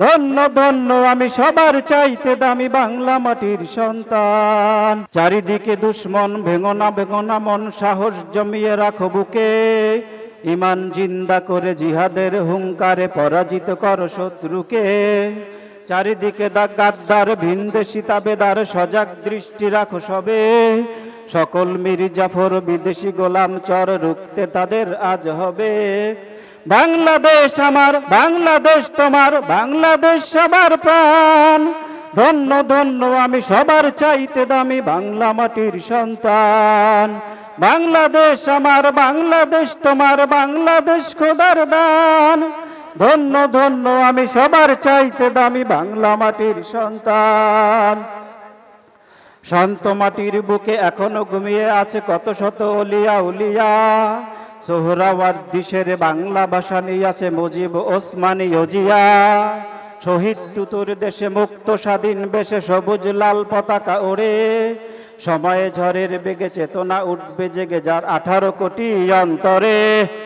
ধন্য ধন্য, আমি সবার চাইতে দামি বাংলা মাটির সন্তান। চারিদিকে দুশ্মন, ভেঙনা ভেঙনা মন, সাহস জমিয়ে রাখো বুকে। ইমান জিন্দা করে জিহাদের হুঙ্কারে পরাজিত কর শত্রুকে। চারিদিকে দা গাদ্দার, ভিনদেশি তাবেদার, সজাগ দৃষ্টি রাখো সবে। সকল মির জাফর বিদেশি গোলাম চর রুখতে তাদের আজ হবে। বাংলাদেশ আমার, বাংলাদেশ তোমার, বাংলাদেশ সবার প্রাণ। ধন্য ধন্য, আমি সবার চাইতে দামি বাংলা মাটির সন্তান। বাংলাদেশ আমার, বাংলাদেশ তোমার, বাংলাদেশ খোদার দান। ধন্য ধন্য, আমি সবার চাইতে দামি বাংলা মাটির সন্তান। শান্ত মাটির বুকে এখনও ঘুমিয়ে আছে কত শত অলিয়া উলিয়া। সোহরাওয়ার দিশের বাংলা ভাষা নিয়ে আছে মুজিব ওসমানী অজিয়া শহীদ তুতুর দেশে মুক্ত স্বাধীন বেশে সবুজ লাল পতাকা ওড়ে। সময়ে ঝড়ের বেগে চেতনা উঠবে জেগে যার আঠারো কোটি অন্তরে।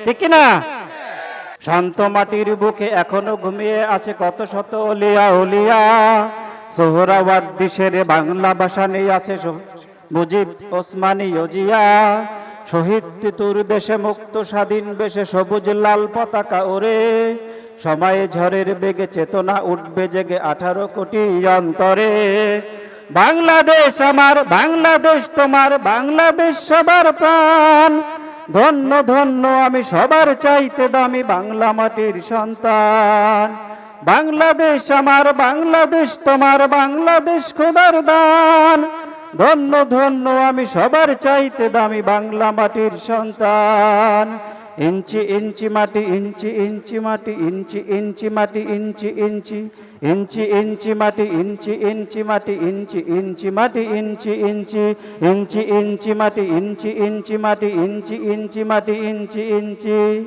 ঠিক না শান্ত মাটির বুকে এখনও ঘুমিয়ে আছে কত শত অলিয়া উলিয়া। সোহরাওয়ার দিশের বাংলা ভাষা নেই আছে মুজিব ওসমানী অজিয়া শহীদ তিতুর দেশে মুক্ত স্বাধীন বেশে, সবুজ লাল পতাকা ওরে। সময়ে ঝড়ের বেগে চেতনা উঠবে জেগে আঠারো কোটি অন্তরে। বাংলাদেশ আমার, বাংলাদেশ তোমার, বাংলাদেশ সবার প্রাণ। ধন্য ধন্য, আমি সবার চাইতে দামি বাংলা মাটির সন্তান। বাংলাদেশ আমার, বাংলাদেশ তোমার, বাংলাদেশ খোদার দান। ধন্য ধন্য, আমি সবার চাইতে দামি বাংলা মাটির সন্তান। ইঞ্চি ইঞ্চি মাটি, ইঞ্চি ইঞ্চি মাটি, ইঞ্চি ইঞ্চি মাটি, ইঞ্চি ইঞ্চি। ইঞ্চি ইঞ্চি মাটি, ইঞ্চি ইঞ্চি মাটি, ইঞ্চি ইঞ্চি মাটি, ইঞ্চি ইঞ্চি। ইঞ্চি ইঞ্চি মাটি, ইঞ্চি ইঞ্চি মাটি, ইঞ্চি ইঞ্চি মাটি, ইঞ্চি ইঞ্চি।